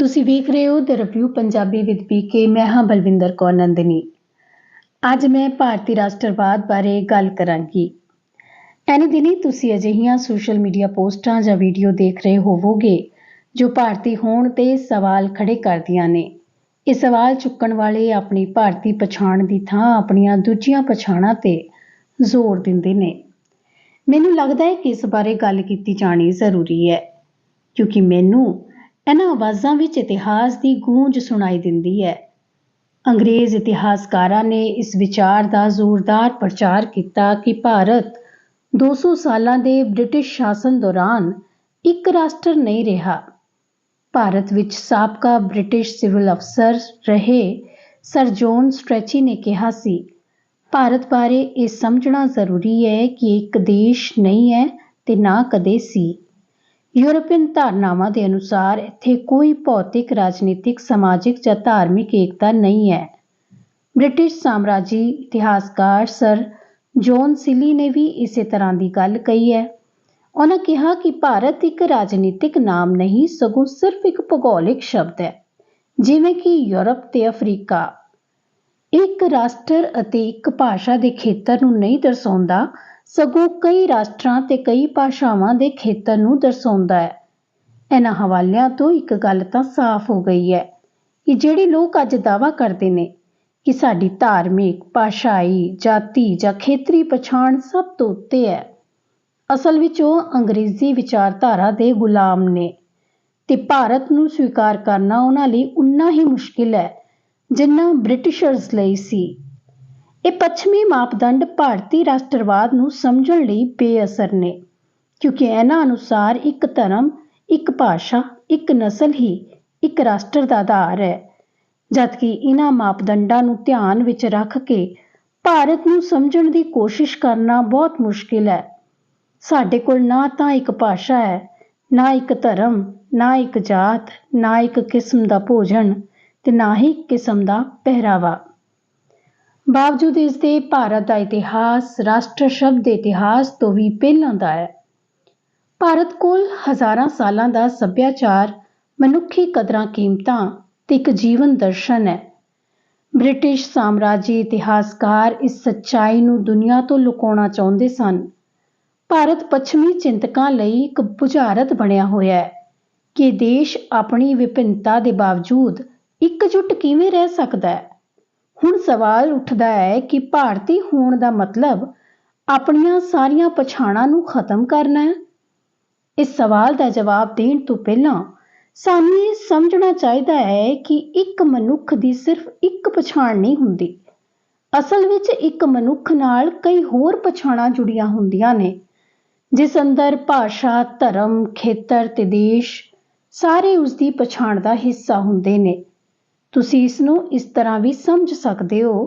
ਤੁਸੀਂ ਵੇਖ ਰਹੇ ਹੋ the review Punjabi with PK ਮੈਂ ਹਾਂ ਬਲਵਿੰਦਰ ਕੌਰ ਨੰਦਨੀ। ਅੱਜ ਮੈਂ ਭਾਰਤੀ ਰਾਸ਼ਟਰਵਾਦ ਬਾਰੇ ਗੱਲ ਕਰਾਂਗੀ। ਐਨੀ ਦਿਨੀ ਤੁਸੀਂ ਅਜਿਹੀਆਂ ਸੋਸ਼ਲ ਮੀਡੀਆ ਪੋਸਟਾਂ ਜਾਂ ਵੀਡੀਓ ਦੇਖ ਰਹੇ ਹੋਵੋਗੇ, ਜੋ ਭਾਰਤੀ ਹੋਣ ਤੇ ਸਵਾਲ ਖੜੇ ਕਰਦੀਆਂ ਨੇ। ਇਹ ਸਵਾਲ ਚੁੱਕਣ ਵਾਲੇ ਆਪਣੀ ਭਾਰਤੀ ਪਛਾਣ ਦੀ ਥਾਂ ਆਪਣੀਆਂ ਦੂਜੀਆਂ ਪਛਾਣਾਂ ਤੇ ਜ਼ੋਰ ਦਿੰਦੇ ਨੇ। ਮੈਨੂੰ ਲੱਗਦਾ ਹੈ ਕਿ ਇਸ ਬਾਰੇ ਗੱਲ ਕੀਤੀ ਜਾਣੀ ਜ਼ਰੂਰੀ ਹੈ, ਕਿਉਂਕਿ ਮੈਨੂੰ ਇਹਨਾਂ ਆਵਾਜ਼ਾਂ ਵਿੱਚ ਇਤਿਹਾਸ ਦੀ ਗੂੰਜ ਸੁਣਾਈ ਦਿੰਦੀ ਹੈ। ਅੰਗਰੇਜ਼ ਇਤਿਹਾਸਕਾਰਾਂ ਨੇ ਇਸ ਵਿਚਾਰ ਦਾ ਜ਼ੋਰਦਾਰ ਪ੍ਰਚਾਰ ਕੀਤਾ ਕਿ ਭਾਰਤ 200 ਸਾਲਾਂ ਦੇ ਬ੍ਰਿਟਿਸ਼ ਸ਼ਾਸਨ ਦੌਰਾਨ ਇੱਕ ਰਾਸ਼ਟਰ ਨਹੀਂ ਰਿਹਾ। ਭਾਰਤ ਵਿੱਚ ਸਾਬਕਾ ਬ੍ਰਿਟਿਸ਼ ਸਿਵਲ ਅਫਸਰ ਰਹੇ ਸਰ ਜੌਨ ਸਟ੍ਰੈਚੀ ਨੇ ਕਿਹਾ ਸੀ, ਭਾਰਤ ਬਾਰੇ ਇਹ ਸਮਝਣਾ ਜ਼ਰੂਰੀ ਹੈ ਕਿ ਇੱਕ ਦੇਸ਼ ਨਹੀਂ ਹੈ ਤੇ ਨਾ ਕਦੇ ਸੀ। ਯੂਰਪੀਅਨ ਧਾਰਨਾਵਾਂ ਦੇ ਅਨੁਸਾਰ ਇੱਥੇ ਕੋਈ ਭੌਤਿਕ, ਰਾਜਨੀਤਿਕ, ਸਮਾਜਿਕ ਜਾਂ ਧਾਰਮਿਕ ਏਕਤਾ ਨਹੀਂ ਹੈ। ਬ੍ਰਿਟਿਸ਼ ਸਾਮਰਾਜੀ ਇਤਿਹਾਸਕਾਰ ਸਰ ਜੌਨ ਸਿਲੀ ਨੇ ਵੀ ਇਸੇ ਤਰ੍ਹਾਂ ਦੀ ਗੱਲ ਕਹੀ ਹੈ। ਉਹਨਾਂ ਕਿਹਾ ਕਿ ਭਾਰਤ ਇੱਕ ਰਾਜਨੀਤਿਕ ਨਾਮ ਨਹੀਂ, ਸਗੋਂ ਸਿਰਫ ਇੱਕ ਭੂਗੋਲਿਕ ਸ਼ਬਦ ਹੈ, ਜਿਵੇਂ ਕਿ ਯੂਰਪ ਤੇ ਅਫਰੀਕਾ। ਇੱਕ ਰਾਸ਼ਟਰ ਅਤੇ ਇੱਕ ਭਾਸ਼ਾ ਦੇ ਖੇਤਰ ਨੂੰ ਨਹੀਂ ਦਰਸਾਉਂਦਾ ਸਗੋਂ ਕਈ ਰਾਸ਼ਟਰਾਂ ਤੇ ਕਈ ਭਾਸ਼ਾਵਾਂ ਦੇ ਖੇਤਰ ਨੂੰ ਦਰਸਾਉਂਦਾ ਹੈ। ਇਹਨਾਂ ਹਵਾਲਿਆਂ ਤੋਂ ਇੱਕ ਗੱਲ ਤਾਂ ਸਾਫ਼ ਹੋ ਗਈ ਹੈ ਕਿ ਜਿਹੜੇ ਲੋਕ ਅੱਜ ਦਾਵਾ ਕਰਦੇ ਨੇ ਕਿ ਸਾਡੀ ਧਾਰਮਿਕ, ਭਾਸ਼ਾਈ, ਜਾਤੀ ਜਾਂ ਖੇਤਰੀ ਪਛਾਣ ਸਭ ਤੋਂ ਉੱਤੇ ਹੈ, ਅਸਲ ਵਿੱਚ ਉਹ ਅੰਗਰੇਜ਼ੀ ਵਿਚਾਰਧਾਰਾ ਦੇ ਗੁਲਾਮ ਨੇ ਤੇ ਭਾਰਤ ਨੂੰ ਸਵੀਕਾਰ ਕਰਨਾ ਉਹਨਾਂ ਲਈ ਉਨਾ ਹੀ ਮੁਸ਼ਕਿਲ ਹੈ ਜਿੰਨਾ ਬ੍ਰਿਟਿਸ਼ਰਜ਼ ਲਈ ਸੀ। ਇਹ ਪੱਛਮੀ ਮਾਪਦੰਡ ਭਾਰਤੀ ਰਾਸ਼ਟਰਵਾਦ ਨੂੰ ਸਮਝਣ ਲਈ ਬੇਅਸਰ ਨੇ, ਕਿਉਂਕਿ ਇਹਨਾਂ ਅਨੁਸਾਰ ਇੱਕ ਧਰਮ, ਇੱਕ ਭਾਸ਼ਾ, ਇੱਕ ਨਸਲ ਹੀ ਇੱਕ ਰਾਸ਼ਟਰ ਦਾ ਆਧਾਰ ਹੈ, ਜਦਕਿ ਇਹਨਾਂ ਮਾਪਦੰਡਾਂ ਨੂੰ ਧਿਆਨ ਵਿੱਚ ਰੱਖ ਕੇ ਭਾਰਤ ਨੂੰ ਸਮਝਣ ਦੀ ਕੋਸ਼ਿਸ਼ ਕਰਨਾ ਬਹੁਤ ਮੁਸ਼ਕਿਲ ਹੈ। ਸਾਡੇ ਕੋਲ ਨਾ ਤਾਂ ਇੱਕ ਭਾਸ਼ਾ ਹੈ, ਨਾ ਇੱਕ ਧਰਮ, ਨਾ ਇੱਕ ਜਾਤ, ਨਾ ਇੱਕ ਕਿਸਮ ਦਾ ਭੋਜਨ ਤੇ ਨਾ ਹੀ ਕਿਸਮ ਦਾ ਪਹਿਰਾਵਾ। ਬਾਵਜੂਦ ਇਸ ਦੇ ਭਾਰਤ ਦਾ ਇਤਿਹਾਸ, ਰਾਸ਼ਟਰ ਸ਼ਬਦ ਦੇ ਇਤਿਹਾਸ ਤੋਂ ਵੀ ਪਹਿਲਾਂ ਦਾ ਹੈ। ਭਾਰਤ ਕੋਲ ਹਜ਼ਾਰਾਂ ਸਾਲਾਂ ਦਾ ਸੱਭਿਆਚਾਰ, ਮਨੁੱਖੀ ਕਦਰਾਂ ਕੀਮਤਾਂ ਤੇ ਇੱਕ ਜੀਵਨ ਦਰਸ਼ਨ ਹੈ। ਬ੍ਰਿਟਿਸ਼ ਸਾਮਰਾਜੀ ਇਤਿਹਾਸਕਾਰ ਇਸ ਸੱਚਾਈ ਨੂੰ ਦੁਨੀਆ ਤੋਂ ਲੁਕਾਉਣਾ ਚਾਹੁੰਦੇ ਸਨ। ਭਾਰਤ ਪੱਛਮੀ ਚਿੰਤਕਾਂ ਲਈ ਇੱਕ ਬੁਝਾਰਤ ਬਣਿਆ ਹੋਇਆ ਹੈ ਕਿ ਦੇਸ਼ ਆਪਣੀ ਵਿਭਿੰਨਤਾ ਦੇ ਬਾਵਜੂਦ ਇਕਜੁੱਟ ਕਿਵੇਂ ਰਹਿ ਸਕਦਾ ਹੈ। ਹੁਣ ਸਵਾਲ ਉੱਠਦਾ ਹੈ ਕਿ ਭਾਰਤੀ ਹੋਣ ਦਾ ਮਤਲਬ ਆਪਣੀਆਂ ਸਾਰੀਆਂ ਪਛਾਣਾਂ ਨੂੰ ਖਤਮ ਕਰਨਾ ਹੈ? ਇਸ ਸਵਾਲ ਦਾ ਜਵਾਬ ਦੇਣ ਤੋਂ ਪਹਿਲਾਂ ਸਾਨੂੰ ਇਹ ਸਮਝਣਾ ਚਾਹੀਦਾ ਹੈ ਕਿ ਇੱਕ ਮਨੁੱਖ ਦੀ ਸਿਰਫ ਇੱਕ ਪਛਾਣ ਨਹੀਂ ਹੁੰਦੀ। ਅਸਲ ਵਿੱਚ ਇੱਕ ਮਨੁੱਖ ਨਾਲ ਕਈ ਹੋਰ ਪਛਾਣਾਂ ਜੁੜੀਆਂ ਹੁੰਦੀਆਂ ਨੇ, ਜਿਸ ਅੰਦਰ ਭਾਸ਼ਾ, ਧਰਮ, ਖੇਤਰ ਤੇ ਦੇਸ਼ ਸਾਰੇ ਉਸ ਦੀ ਪਛਾਣ ਦਾ ਹਿੱਸਾ ਹੁੰਦੇ ਨੇ। ਤੁਸੀਂ ਇਸ ਨੂੰ ਇਸ ਤਰ੍ਹਾਂ ਵੀ ਸਮਝ ਸਕਦੇ ਹੋ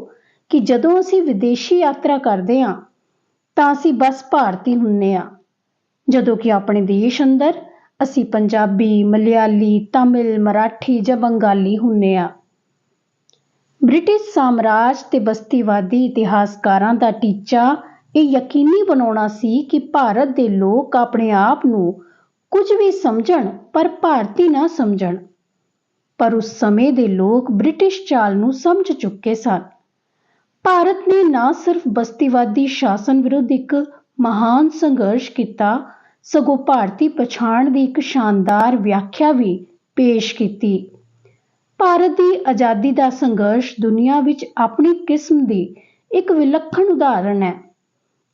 ਕਿ ਜਦੋਂ ਅਸੀਂ ਵਿਦੇਸ਼ੀ ਯਾਤਰਾ ਕਰਦੇ ਹਾਂ, ਤਾਂ ਅਸੀਂ ਬਸ ਭਾਰਤੀ ਹੁੰਨੇ ਆ ਜਦੋਂ ਕਿ ਆਪਣੇ ਦੇਸ਼ ਅੰਦਰ ਅਸੀਂ ਪੰਜਾਬੀ, ਮਲਿਆਲੀ, ਤਾਮਿਲ, ਮਰਾਠੀ ਜਾਂ ਬੰਗਾਲੀ ਹੁੰਨੇ ਆ ਬ੍ਰਿਟਿਸ਼ ਸਾਮਰਾਜ ਤੇ ਬਸਤੀਵਾਦੀ ਇਤਿਹਾਸਕਾਰਾਂ ਦਾ ਟੀਚਾ ਇਹ ਯਕੀਨੀ ਬਣਾਉਣਾ ਸੀ ਕਿ ਭਾਰਤ ਦੇ ਲੋਕ ਆਪਣੇ ਆਪ ਨੂੰ ਕੁਝ ਵੀ ਸਮਝਣ ਪਰ ਭਾਰਤੀ ਨਾ ਸਮਝਣ। ਪਰ ਉਸ ਸਮੇਂ ਦੇ ਲੋਕ ਬ੍ਰਿਟਿਸ਼ ਚਾਲ ਨੂੰ ਸਮਝ ਚੁੱਕੇ ਸਨ। ਭਾਰਤ ਨੇ ਨਾ ਸਿਰਫ ਬਸਤੀਵਾਦੀ ਸ਼ਾਸਨ ਵਿਰੁੱਧ ਇੱਕ ਮਹਾਨ ਸੰਘਰਸ਼ ਕੀਤਾ, ਸਗੋਂ ਭਾਰਤੀ ਪਛਾਣ ਦੀ ਇੱਕ ਸ਼ਾਨਦਾਰ ਵਿਆਖਿਆ ਵੀ ਪੇਸ਼ ਕੀਤੀ। ਭਾਰਤ ਦੀ ਆਜ਼ਾਦੀ ਦਾ ਸੰਘਰਸ਼ ਦੁਨੀਆ ਵਿੱਚ ਆਪਣੀ ਕਿਸਮ ਦੀ ਇੱਕ ਵਿਲੱਖਣ ਉਦਾਹਰਣ ਹੈ।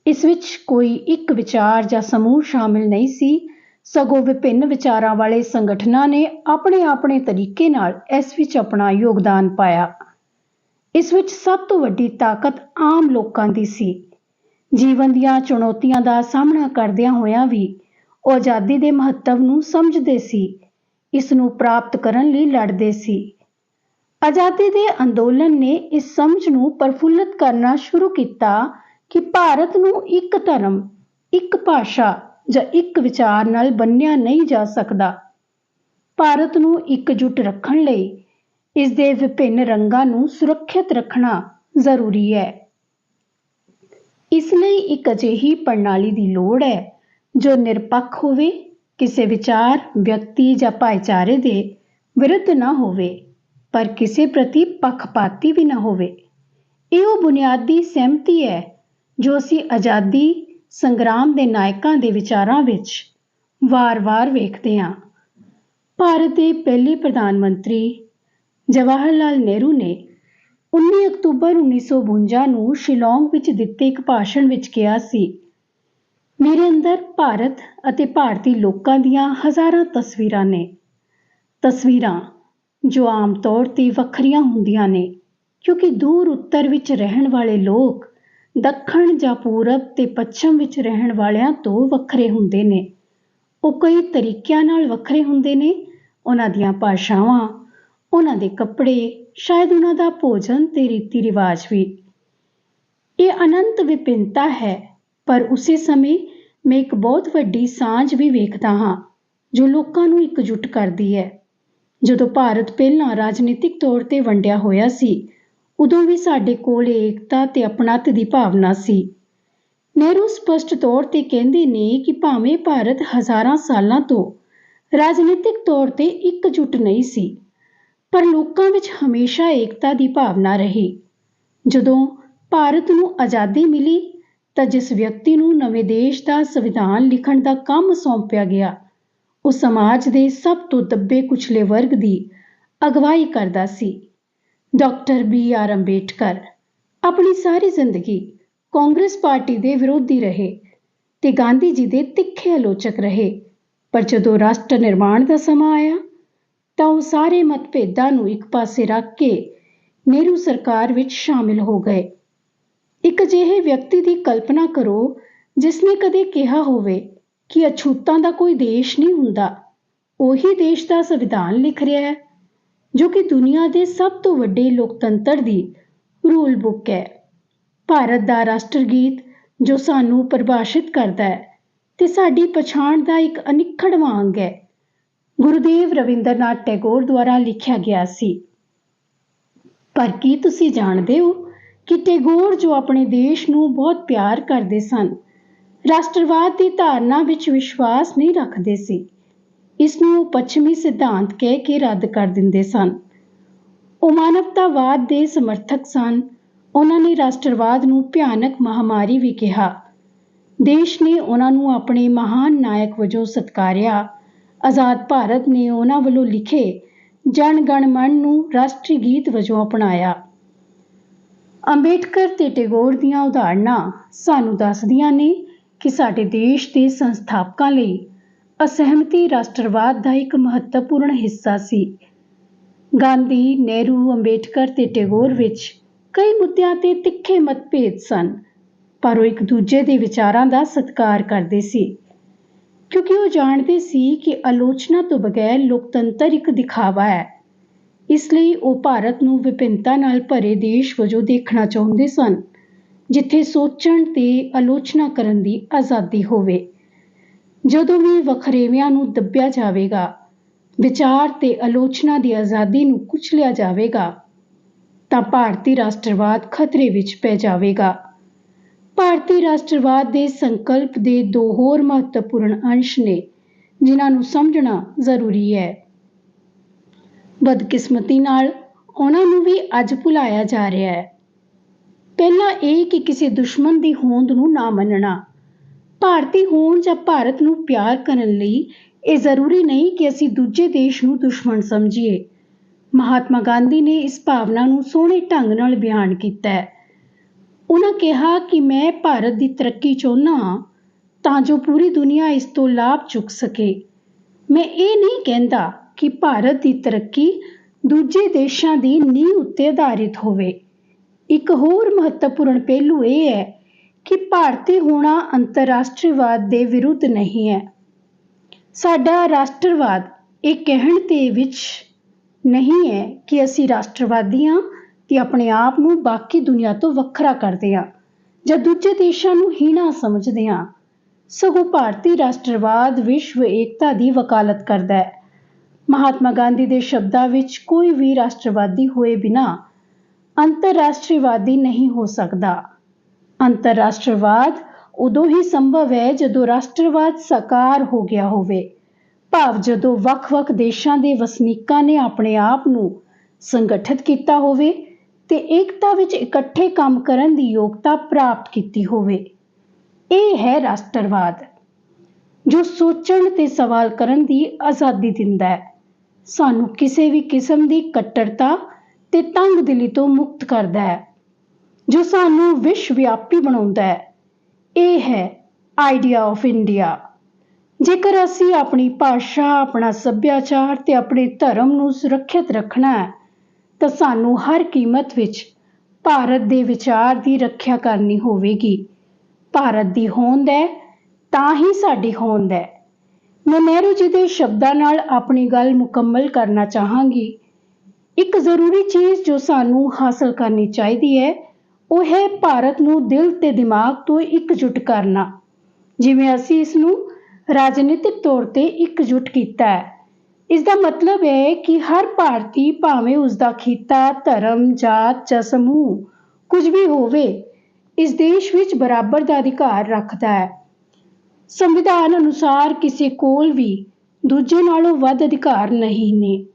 ਇਸ ਵਿੱਚ ਕੋਈ ਇੱਕ ਵਿਚਾਰ ਜਾਂ ਸਮੂਹ ਸ਼ਾਮਿਲ ਨਹੀਂ ਸੀ ਸਗੋਂ ਵਿਭਿੰਨ ਵਿਚਾਰਾਂ ਵਾਲੇ ਸੰਗਠਨਾਂ ਨੇ ਆਪਣੇ ਆਪਣੇ ਤਰੀਕੇ ਨਾਲ ਇਸ ਵਿੱਚ ਆਪਣਾ ਯੋਗਦਾਨ ਪਾਇਆ। ਇਸ ਵਿੱਚ ਸਭ ਤੋਂ ਵੱਡੀ ਤਾਕਤ ਆਮ ਲੋਕਾਂ ਦੀ ਸੀ। ਜੀਵਨ ਦੀਆਂ ਚੁਣੌਤੀਆਂ ਦਾ ਸਾਹਮਣਾ ਕਰਦਿਆਂ ਹੋਇਆਂ ਵੀ ਉਹ ਆਜ਼ਾਦੀ ਦੇ ਮਹੱਤਵ ਨੂੰ ਸਮਝਦੇ ਸੀ। ਇਸ ਨੂੰ ਪ੍ਰਾਪਤ ਕਰਨ ਲਈ ਲੜਦੇ ਸੀ। ਆਜ਼ਾਦੀ ਦੇ ਅੰਦੋਲਨ ਨੇ ਇਸ ਸਮਝ ਨੂੰ ਪਰਫੁੱਲਤ ਕਰਨਾ ਸ਼ੁਰੂ ਕੀਤਾ ਕਿ ਭਾਰਤ ਨੂੰ ਇੱਕ ਧਰਮ, ਇੱਕ ਭਾਸ਼ਾ ਜਾਂ ਇੱਕ ਵਿਚਾਰ ਨਾਲ ਬੰਨਿਆ ਨਹੀਂ ਜਾ ਸਕਦਾ। ਭਾਰਤ ਨੂੰ ਇਕਜੁੱਟ ਰੱਖਣ ਲਈ ਇਸ ਦੇ ਵਿਭਿੰਨ ਰੰਗਾਂ ਨੂੰ ਸੁਰੱਖਿਅਤ ਰੱਖਣਾ ਜ਼ਰੂਰੀ ਹੈ। ਇਸ ਲਈ ਇੱਕ ਅਜਿਹੀ ਪ੍ਰਣਾਲੀ ਦੀ ਲੋੜ ਹੈ ਜੋ ਨਿਰਪੱਖ ਹੋਵੇ, ਕਿਸੇ ਵਿਚਾਰ, ਵਿਅਕਤੀ ਜਾਂ ਭਾਈਚਾਰੇ ਦੇ ਵਿਰੁੱਧ ਨਾ ਹੋਵੇ, ਪਰ ਕਿਸੇ ਪ੍ਰਤੀ ਪੱਖਪਾਤੀ ਵੀ ਨਾ ਹੋਵੇ। ਇਹ ਉਹ ਬੁਨਿਆਦੀ ਸਹਿਮਤੀ ਹੈ ਜੋ ਅਸੀਂ ਆਜ਼ਾਦੀ ਸੰਗਰਾਮ ਦੇ ਨਾਇਕਾਂ ਦੇ ਵਿਚਾਰਾਂ ਵਿੱਚ ਵਾਰ-ਵਾਰ ਵੇਖਦੇ ਹਾਂ। ਭਾਰਤ ਦੇ ਪਹਿਲੇ ਪ੍ਰਧਾਨ ਮੰਤਰੀ ਜਵਾਹਰ ਲਾਲ ਨਹਿਰੂ ਨੇ 19 ਅਕਤੂਬਰ 1952 ਨੂੰ ਸ਼ਿਲੌਂਗ ਵਿੱਚ ਦਿੱਤੇ ਇੱਕ ਭਾਸ਼ਣ ਵਿੱਚ ਕਿਹਾ ਸੀ, ਮੇਰੇ ਅੰਦਰ ਭਾਰਤ ਅਤੇ ਭਾਰਤੀ ਲੋਕਾਂ ਦੀਆਂ ਹਜ਼ਾਰਾਂ ਤਸਵੀਰਾਂ ਨੇ। ਤਸਵੀਰਾਂ ਜੋ ਆਮ ਤੌਰ ਤੇ ਵੱਖਰੀਆਂ ਹੁੰਦੀਆਂ ਨੇ, ਕਿਉਂਕਿ ਦੂਰ ਉੱਤਰ ਵਿੱਚ ਰਹਿਣ ਵਾਲੇ ਲੋਕ ਦੱਖਣ ਜਾਂ ਪੂਰਬ ਤੇ ਪੱਛਮ ਵਿੱਚ ਰਹਿਣ ਵਾਲਿਆਂ ਤੋਂ ਵੱਖਰੇ ਹੁੰਦੇ ਨੇ। ਉਹ ਕਈ ਤਰੀਕਿਆਂ ਨਾਲ ਵੱਖਰੇ ਹੁੰਦੇ ਨੇ। ਉਹਨਾਂ ਦੀਆਂ ਭਾਸ਼ਾਵਾਂ, ਉਹਨਾਂ ਦੇ ਕੱਪੜੇ, ਸ਼ਾਇਦ ਉਹਨਾਂ ਦਾ ਭੋਜਨ ਤੇ ਰੀਤੀ ਰਿਵਾਜ ਵੀ। ਇਹ ਅਨੰਤ ਵਿਭਿੰਨਤਾ ਹੈ, ਪਰ ਉਸੇ ਸਮੇਂ ਮੈਂ ਇੱਕ ਬਹੁਤ ਵੱਡੀ ਸਾਂਝ ਵੀ ਵੇਖਦਾ ਹਾਂ, ਜੋ ਲੋਕਾਂ ਨੂੰ ਇਕਜੁੱਟ ਕਰਦੀ ਹੈ। ਜਦੋਂ ਭਾਰਤ ਪਹਿਲਾਂ ਰਾਜਨੀਤਿਕ ਤੌਰ ਤੇ ਵੰਡਿਆ ਹੋਇਆ ਸੀ ਉਦੋਂ ਵੀ ਸਾਡੇ ਕੋਲ ਏਕਤਾ ਤੇ ਆਪਣੱਤ ਦੀ ਭਾਵਨਾ ਸੀ। ਨਹਿਰੂ ਸਪਸ਼ਟ ਤੌਰ ਤੇ ਕਹਿੰਦੇ ਨੇ ਕਿ ਭਾਵੇਂ ਭਾਰਤ ਹਜ਼ਾਰਾਂ ਸਾਲਾਂ ਤੋਂ ਰਾਜਨੀਤਿਕ ਤੌਰ ਤੇ ਇਕਜੁੱਟ ਨਹੀਂ ਸੀ, ਪਰ ਲੋਕਾਂ ਵਿੱਚ ਹਮੇਸ਼ਾ ਏਕਤਾ ਦੀ ਭਾਵਨਾ ਰਹੀ। ਜਦੋਂ ਭਾਰਤ ਨੂੰ ਆਜ਼ਾਦੀ ਮਿਲੀ, ਤਾਂ ਜਿਸ ਵਿਅਕਤੀ ਨੂੰ ਨਵੇਂ ਦੇਸ਼ ਦਾ ਸੰਵਿਧਾਨ ਲਿਖਣ ਦਾ ਕੰਮ ਸੌਂਪਿਆ ਗਿਆ, ਉਹ ਸਮਾਜ ਦੇ ਸਭ ਤੋਂ ਦੱਬੇ ਕੁਚਲੇ ਵਰਗ ਦੀ ਅਗਵਾਈ ਕਰਦਾ ਸੀ। ਡਾਕਟਰ ਬੀ ਆਰ ਅੰਬੇਡਕਰ ਆਪਣੀ ਸਾਰੀ ਜ਼ਿੰਦਗੀ ਕਾਂਗਰਸ ਪਾਰਟੀ ਦੇ ਵਿਰੋਧੀ ਰਹੇ ਤੇ ਗਾਂਧੀ ਜੀ ਦੇ ਤਿੱਖੇ ਆਲੋਚਕ ਰਹੇ। ਪਰ ਜਦੋਂ ਰਾਸ਼ਟਰ ਨਿਰਮਾਣ ਦਾ ਸਮਾਂ ਆਇਆ, ਤਾਂ ਉਹ ਸਾਰੇ ਮਤਭੇਦਾਂ ਨੂੰ ਇੱਕ ਪਾਸੇ ਰੱਖ ਕੇ ਨਹਿਰੂ ਸਰਕਾਰ ਵਿੱਚ ਸ਼ਾਮਿਲ ਹੋ ਗਏ। ਇੱਕ ਅਜਿਹੇ ਵਿਅਕਤੀ ਦੀ ਕਲਪਨਾ ਕਰੋ ਜਿਸ ਨੇ ਕਦੇ ਕਿਹਾ ਹੋਵੇ ਕਿ ਅਛੂਤਾਂ ਦਾ ਕੋਈ ਦੇਸ਼ ਨਹੀਂ ਹੁੰਦਾ। ਉਹੀ ਦੇਸ਼ ਦਾ ਸੰਵਿਧਾਨ ਲਿਖ ਰਿਹਾ ਹੈ। ਜੋ ਕਿ ਦੁਨੀਆ ਦੇ ਸਭ ਤੋਂ ਵੱਡੇ ਲੋਕਤੰਤਰ ਦੀ ਰੂਲ ਬੁੱਕ ਹੈ। ਭਾਰਤ ਦਾ ਰਾਸ਼ਟਰ ਗੀਤ ਜੋ ਸਾਨੂੰ ਪਰਿਭਾਸ਼ਿਤ ਕਰਦਾ ਹੈ ਤੇ ਸਾਡੀ ਪਛਾਣ ਦਾ ਇੱਕ ਅਨਿੱਖੜਵਾਂ ਅੰਗ ਹੈ, ਗੁਰੂਦੇਵ ਰਵਿੰਦਰਨਾਥ ਟੈਗੋਰ ਦੁਆਰਾ ਲਿਖਿਆ ਗਿਆ ਸੀ। ਪਰ ਕੀ ਤੁਸੀਂ ਜਾਣਦੇ ਹੋ ਕਿ ਟੈਗੋਰ ਜੋ ਆਪਣੇ ਦੇਸ਼ ਨੂੰ ਬਹੁਤ ਪਿਆਰ ਕਰਦੇ ਸਨ, ਰਾਸ਼ਟਰਵਾਦ ਦੀ ਧਾਰਨਾ ਵਿੱਚ ਵਿਸ਼ਵਾਸ ਨਹੀਂ ਰੱਖਦੇ ਸੀ? ਇਸ ਨੂੰ ਉਹ ਪੱਛਮੀ ਸਿਧਾਂਤ ਕਹਿ ਕੇ ਰੱਦ ਕਰ ਦਿੰਦੇ ਸਨ। ਉਹ ਮਾਨਵਤਾਵਾਦ ਦੇ ਸਮਰਥਕ ਸਨ। ਉਹਨਾਂ ਨੇ ਰਾਸ਼ਟਰਵਾਦ ਨੂੰ ਭਿਆਨਕ ਮਹਾਮਾਰੀ ਵੀ ਕਿਹਾ। ਦੇਸ਼ ਨੇ ਉਹਨਾਂ ਨੂੰ ਆਪਣੇ ਮਹਾਨ ਨਾਇਕ ਵਜੋਂ ਸਤਕਾਰਿਆ। ਆਜ਼ਾਦ ਭਾਰਤ ਨੇ ਉਹਨਾਂ ਵੱਲੋਂ ਲਿਖੇ ਜਨ ਗਣ ਮਨ ਨੂੰ ਰਾਸ਼ਟਰੀ ਗੀਤ ਵਜੋਂ ਅਪਣਾਇਆ। ਅੰਬੇਡਕਰ ਤੇ ਟੈਗੋਰ ਦੀਆਂ ਉਦਾਹਰਨਾਂ ਸਾਨੂੰ ਦੱਸਦੀਆਂ ਨੇ ਕਿ ਸਾਡੇ ਦੇਸ਼ ਦੇ ਸੰਸਥਾਪਕਾਂ ਲਈ ਅਸਹਿਮਤੀ ਰਾਸ਼ਟਰਵਾਦ ਦਾ ਇੱਕ ਮਹੱਤਵਪੂਰਨ ਹਿੱਸਾ ਸੀ। ਗਾਂਧੀ, ਨਹਿਰੂ, ਅੰਬੇਡਕਰ ਤੇ ਟੈਗੋਰ ਵਿੱਚ ਕਈ ਮੁੱਦਿਆਂ ਤੇ ਤਿੱਖੇ ਮਤਭੇਦ ਸਨ, ਪਰ ਉਹ ਇੱਕ ਦੂਜੇ ਦੇ ਵਿਚਾਰਾਂ ਦਾ ਸਤਿਕਾਰ ਕਰਦੇ ਸੀ। ਕਿਉਂਕਿ ਉਹ ਜਾਣਦੇ ਸੀ ਕਿ ਆਲੋਚਨਾ ਤੋਂ ਬਗੈਰ ਲੋਕਤੰਤਰ ਇੱਕ ਦਿਖਾਵਾ ਹੈ। ਇਸ ਲਈ ਉਹ ਭਾਰਤ ਨੂੰ ਵਿਭਿੰਨਤਾ ਨਾਲ ਭਰੇ ਦੇਸ਼ ਵਜੋਂ ਦੇਖਣਾ ਚਾਹੁੰਦੇ ਸਨ, ਜਿੱਥੇ ਸੋਚਣ ਤੇ ਆਲੋਚਨਾ ਕਰਨ ਦੀ ਆਜ਼ਾਦੀ ਹੋਵੇ। ਜਦੋਂ ਵੀ ਵਖਰੇਵਿਆਂ ਨੂੰ ਦੱਬਿਆ ਜਾਵੇਗਾ, ਵਿਚਾਰ ਤੇ ਆਲੋਚਨਾ ਦੀ ਆਜ਼ਾਦੀ ਨੂੰ ਕੁਚਲਿਆ ਜਾਵੇਗਾ, ਤਾਂ ਭਾਰਤੀ ਰਾਸ਼ਟਰਵਾਦ ਖਤਰੇ ਵਿੱਚ ਪੈ ਜਾਵੇਗਾ। ਭਾਰਤੀ ਰਾਸ਼ਟਰਵਾਦ ਦੇ ਸੰਕਲਪ ਦੇ ਦੋ ਹੋਰ ਮਹੱਤਵਪੂਰਨ ਅੰਸ਼ ਨੇ, ਜਿਨ੍ਹਾਂ ਨੂੰ ਸਮਝਣਾ ਜ਼ਰੂਰੀ ਹੈ। ਬਦਕਿਸਮਤੀ ਨਾਲ ਉਹਨਾਂ ਨੂੰ ਵੀ ਅੱਜ ਭੁਲਾਇਆ ਜਾ ਰਿਹਾ ਹੈ। ਪਹਿਲਾ ਇਹ ਕਿ ਕਿਸੇ ਦੁਸ਼ਮਣ ਦੀ ਹੋਂਦ ਨੂੰ ਨਾ ਮੰਨਣਾ ਭਾਰਤੀ ਹੋਣ ਜਾਂ ਭਾਰਤ ਨੂੰ ਪਿਆਰ ਕਰਨ ਲਈ ਇਹ ਜ਼ਰੂਰੀ ਨਹੀਂ ਕਿ ਅਸੀਂ ਦੂਜੇ ਦੇਸ਼ ਨੂੰ ਦੁਸ਼ਮਣ ਸਮਝੀਏ। ਮਹਾਤਮਾ ਗਾਂਧੀ ਨੇ ਇਸ ਭਾਵਨਾ ਨੂੰ ਸੋਹਣੇ ਢੰਗ ਨਾਲ ਬਿਆਨ ਕੀਤਾ ਹੈ। ਉਹਨਾਂ ਕਿਹਾ ਕਿ ਮੈਂ ਭਾਰਤ ਦੀ ਤਰੱਕੀ ਚਾਹੁੰਦਾ ਹਾਂ ਤਾਂ ਜੋ ਪੂਰੀ ਦੁਨੀਆ ਇਸ ਤੋਂ ਲਾਭ ਚੁੱਕ ਸਕੇ। ਮੈਂ ਇਹ ਨਹੀਂ ਕਹਿੰਦਾ ਕਿ ਭਾਰਤ ਦੀ ਤਰੱਕੀ ਦੂਜੇ ਦੇਸ਼ਾਂ ਦੀ ਨੀਂਹ ਉੱਤੇ ਆਧਾਰਿਤ ਹੋਵੇ। ਇੱਕ ਹੋਰ ਮਹੱਤਵਪੂਰਨ ਪਹਿਲੂ ਇਹ ਹੈ ਕਿ ਭਾਰਤੀ ਹੋਣਾ ਅੰਤਰਰਾਸ਼ਟਰੀਵਾਦ ਦੇ ਵਿਰੁੱਧ ਨਹੀਂ ਹੈ। ਸਾਡਾ ਰਾਸ਼ਟਰਵਾਦ ਇਹ ਕਹਿਣ ਤੇ ਵਿੱਚ ਨਹੀਂ ਹੈ ਕਿ ਅਸੀਂ ਰਾਸ਼ਟਰਵਾਦੀ ਹਾਂ ਤੇ ਆਪਣੇ ਆਪ ਨੂੰ ਬਾਕੀ ਦੁਨੀਆ ਤੋਂ ਵੱਖਰਾ ਕਰਦੇ ਹਾਂ ਜਾਂ ਦੂਜੇ ਦੇਸ਼ਾਂ ਨੂੰ ਹੀਣਾ ਸਮਝਦੇ ਹਾਂ। ਸਗੋਂ ਭਾਰਤੀ ਰਾਸ਼ਟਰਵਾਦ ਵਿਸ਼ਵ ਏਕਤਾ ਦੀ ਵਕਾਲਤ ਕਰਦਾ ਹੈ। ਮਹਾਤਮਾ ਗਾਂਧੀ ਦੇ ਸ਼ਬਦਾਂ ਵਿੱਚ ਕੋਈ ਵੀ ਰਾਸ਼ਟਰਵਾਦੀ ਹੋਏ ਬਿਨਾ ਅੰਤਰਰਾਸ਼ਟਰੀਵਾਦੀ ਨਹੀਂ ਹੋ ਸਕਦਾ। ਅੰਤਰਰਾਸ਼ਟਰਵਾਦ ਉਦੋਂ ਹੀ ਸੰਭਵ ਹੈ ਜਦੋਂ ਰਾਸ਼ਟਰਵਾਦ ਸਾਕਾਰ ਹੋ ਗਿਆ ਹੋਵੇ। ਭਾਵ ਜਦੋਂ ਵੱਖ-ਵੱਖ ਦੇਸ਼ਾਂ ਦੇ ਵਸਨੀਕਾਂ ਨੇ ਆਪਣੇ ਆਪ ਨੂੰ ਸੰਗਠਿਤ ਕੀਤਾ ਹੋਵੇ ਤੇ ਏਕਤਾ ਵਿੱਚ ਇਕੱਠੇ ਕੰਮ ਕਰਨ ਦੀ ਯੋਗਤਾ ਪ੍ਰਾਪਤ ਕੀਤੀ ਹੋਵੇ। ਇਹ ਹੈ ਰਾਸ਼ਟਰਵਾਦ, ਜੋ ਸੋਚਣ ਤੇ ਸਵਾਲ ਕਰਨ ਦੀ ਆਜ਼ਾਦੀ ਦਿੰਦਾ ਹੈ। ਸਾਨੂੰ ਕਿਸੇ ਵੀ ਕਿਸਮ ਦੀ ਕੱਟੜਤਾ ਤੇ ਤੰਗਦਿਲੀ ਤੋਂ ਮੁਕਤ ਕਰਦਾ ਹੈ। ਜੋ ਸਾਨੂੰ ਵਿਸ਼ਵ ਵਿਆਪੀ ਬਣਾਉਂਦਾ ਹੈ। ਇਹ ਹੈ ਆਈਡੀਆ ਆਫ ਇੰਡੀਆ। ਜੇਕਰ ਅਸੀਂ ਆਪਣੀ ਭਾਸ਼ਾ, ਆਪਣਾ ਸੱਭਿਆਚਾਰ ਤੇ ਆਪਣੇ ਧਰਮ ਨੂੰ ਸੁਰੱਖਿਅਤ ਰੱਖਣਾ ਹੈ, ਤਾਂ ਸਾਨੂੰ ਹਰ ਕੀਮਤ ਵਿੱਚ ਭਾਰਤ ਦੇ ਵਿਚਾਰ ਦੀ ਰੱਖਿਆ ਕਰਨੀ ਹੋਵੇਗੀ। ਭਾਰਤ ਦੀ ਹੋਂਦ ਹੈ, ਤਾਂ ਹੀ ਸਾਡੀ ਹੋਂਦ ਹੈ। ਮੈਂ ਨਹਿਰੂ ਜੀ ਦੇ ਸ਼ਬਦਾਂ ਨਾਲ ਆਪਣੀ ਗੱਲ ਮੁਕੰਮਲ ਕਰਨਾ ਚਾਹਾਂਗੀ। ਇੱਕ ਜ਼ਰੂਰੀ ਚੀਜ਼ ਜੋ ਸਾਨੂੰ ਹਾਸਲ ਕਰਨੀ ਚਾਹੀਦੀ ਹੈ ਉਹ ਹੈ ਭਾਰਤ ਨੂੰ ਦਿਲ ਤੇ ਦਿਮਾਗ ਤੋਂ ਇਕਜੁੱਟ ਕਰਨਾ। ਜਿਵੇਂ ਅਸੀਂ ਇਸ ਨੂੰ ਰਾਜਨੀਤਿਕ ਤੌਰ ਤੇ ਇਕਜੁੱਟ ਕੀਤਾ ਹੈ। ਇਸ ਦਾ ਮਤਲਬ ਹੈ ਕਿ ਹਰ ਭਾਰਤੀ ਭਾਵੇਂ ਉਸ ਦਾ ਖਿੱਤਾ, ਧਰਮ, ਜਾਤ ਜਾਂ ਸਮੂਹ ਕੁਝ ਵੀ ਹੋਵੇ, ਇਸ ਦੇਸ਼ ਵਿੱਚ ਬਰਾਬਰ ਦਾ ਅਧਿਕਾਰ ਰੱਖਦਾ ਹੈ। ਸੰਵਿਧਾਨ ਅਨੁਸਾਰ ਕਿਸੇ ਕੋਲ ਵੀ ਦੂਜੇ ਨਾਲੋਂ ਵੱਧ ਅਧਿਕਾਰ ਨਹੀਂ ਨੇ।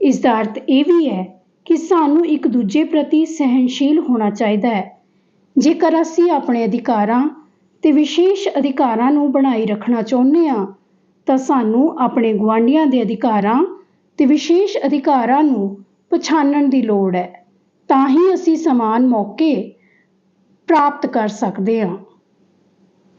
ਇਸ ਦਾ ਅਰਥ ਇਹ ਵੀ ਹੈ ਕਿ ਸਾਨੂੰ ਇੱਕ ਦੂਜੇ ਪ੍ਰਤੀ ਸਹਿਣਸ਼ੀਲ ਹੋਣਾ ਚਾਹੀਦਾ ਹੈ। ਜੇਕਰ ਅਸੀਂ ਆਪਣੇ ਅਧਿਕਾਰਾਂ ਅਤੇ ਵਿਸ਼ੇਸ਼ ਅਧਿਕਾਰਾਂ ਨੂੰ ਬਣਾਈ ਰੱਖਣਾ ਚਾਹੁੰਦੇ ਹਾਂ, ਤਾਂ ਸਾਨੂੰ ਆਪਣੇ ਗੁਆਂਢੀਆਂ ਦੇ ਅਧਿਕਾਰਾਂ ਅਤੇ ਵਿਸ਼ੇਸ਼ ਅਧਿਕਾਰਾਂ ਨੂੰ ਪਛਾਣਨ ਦੀ ਲੋੜ ਹੈ। ਤਾਂ ਹੀ ਅਸੀਂ ਸਮਾਨ ਮੌਕੇ ਪ੍ਰਾਪਤ ਕਰ ਸਕਦੇ ਹਾਂ।